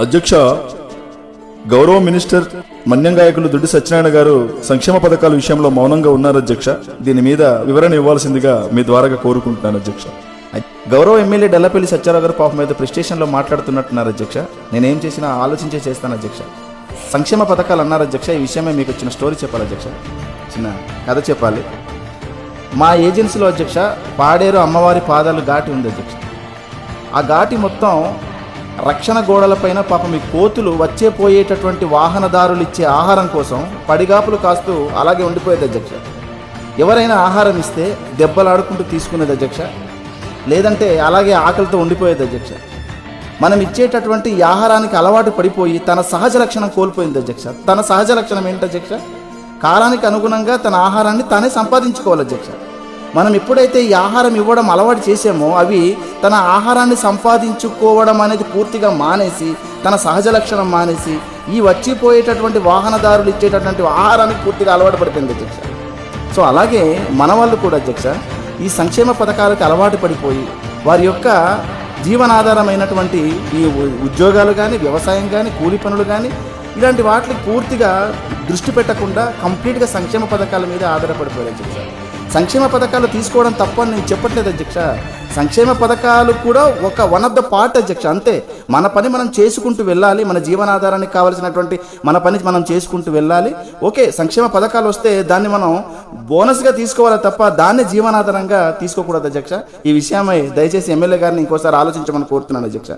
అధ్యక్ష గౌరవ మినిస్టర్ మన్యం గాయకులు దుడ్డి సత్యనారాయణ గారు సంక్షేమ పథకాల విషయంలో మౌనంగా ఉన్నారు అధ్యక్ష. దీని మీద వివరణ ఇవ్వాల్సిందిగా మీ ద్వారాగా కోరుకుంటున్నాను అధ్యక్ష. గౌరవ ఎమ్మెల్యే డల్లపల్లి సత్యారావు గారు పాపం మీద ప్రెస్టేషన్లో మాట్లాడుతున్నట్టున్నారు అధ్యక్ష. నేనేం చేసినా ఆలోచించే చేస్తాను అధ్యక్ష. సంక్షేమ పథకాలు అన్నారు అధ్యక్ష. ఈ విషయమే మీకు చిన్న స్టోరీ చెప్పాలి అధ్యక్ష. చిన్న కథ చెప్పాలి. మా ఏజెన్సీలో అధ్యక్ష పాడేరు అమ్మవారి పాదాలు ఘాటి ఉంది అధ్యక్ష. ఆ ఘాటి మొత్తం రక్షణ గోడలపైన పాపం ఈ కోతులు వచ్చే పోయేటటువంటి వాహనదారులు ఇచ్చే ఆహారం కోసం పడిగాపులు కాస్తూ అలాగే ఉండిపోయేది అధ్యక్ష. ఎవరైనా ఆహారం ఇస్తే దెబ్బలాడుకుంటూ తీసుకునేది అధ్యక్ష. లేదంటే అలాగే ఆకలితో ఉండిపోయేది అధ్యక్ష. మనం ఇచ్చేటటువంటి ఆహారానికి అలవాటు పడిపోయి తన సహజ లక్షణం కోల్పోయింది అధ్యక్ష. తన సహజ లక్షణం ఏంటి అధ్యక్ష? కాలానికి అనుగుణంగా తన ఆహారాన్ని తానే సంపాదించుకోవాలి అధ్యక్ష. మనం ఎప్పుడైతే ఈ ఆహారం ఇవ్వడం అలవాటు చేసామో అవి తన ఆహారాన్ని సంపాదించుకోవడం అనేది పూర్తిగా మానేసి తన సహజ లక్షణం మానేసి ఈ వచ్చిపోయేటటువంటి వాహనదారులు ఇచ్చేటటువంటి ఆహారానికి పూర్తిగా అలవాటు పడిపోయింది అధ్యక్ష. సో అలాగే మన వాళ్ళు కూడా అధ్యక్ష ఈ సంక్షేమ పథకాలకు అలవాటు పడిపోయి వారి యొక్క జీవనాధారమైనటువంటి ఈ ఉద్యోగాలు కానీ వ్యవసాయం కానీ కూలి పనులు కానీ ఇలాంటి వాటికి పూర్తిగా దృష్టి పెట్టకుండా కంప్లీట్గా సంక్షేమ పథకాల మీద ఆధారపడిపోయారు అధ్యక్ష. సంక్షేమ పథకాలు తీసుకోవడం తప్పని నేను చెప్పట్లేదు అధ్యక్ష. సంక్షేమ పథకాలు కూడా ఒక వన్ ఆఫ్ ద పార్ట్ అధ్యక్ష అంతే. మన పని మనం చేసుకుంటూ వెళ్ళాలి మన జీవనాధారానికి కావాల్సినటువంటి మన పని మనం చేసుకుంటూ వెళ్ళాలి. ఓకే సంక్షేమ పథకాలు వస్తే దాన్ని మనం బోనస్గా తీసుకోవాలి తప్ప దాన్ని జీవనాధారంగా తీసుకోకూడదు అధ్యక్ష. ఈ విషయమై దయచేసి ఎమ్మెల్యే గారిని ఇంకోసారి ఆలోచించమని కోరుతున్నాను అధ్యక్ష.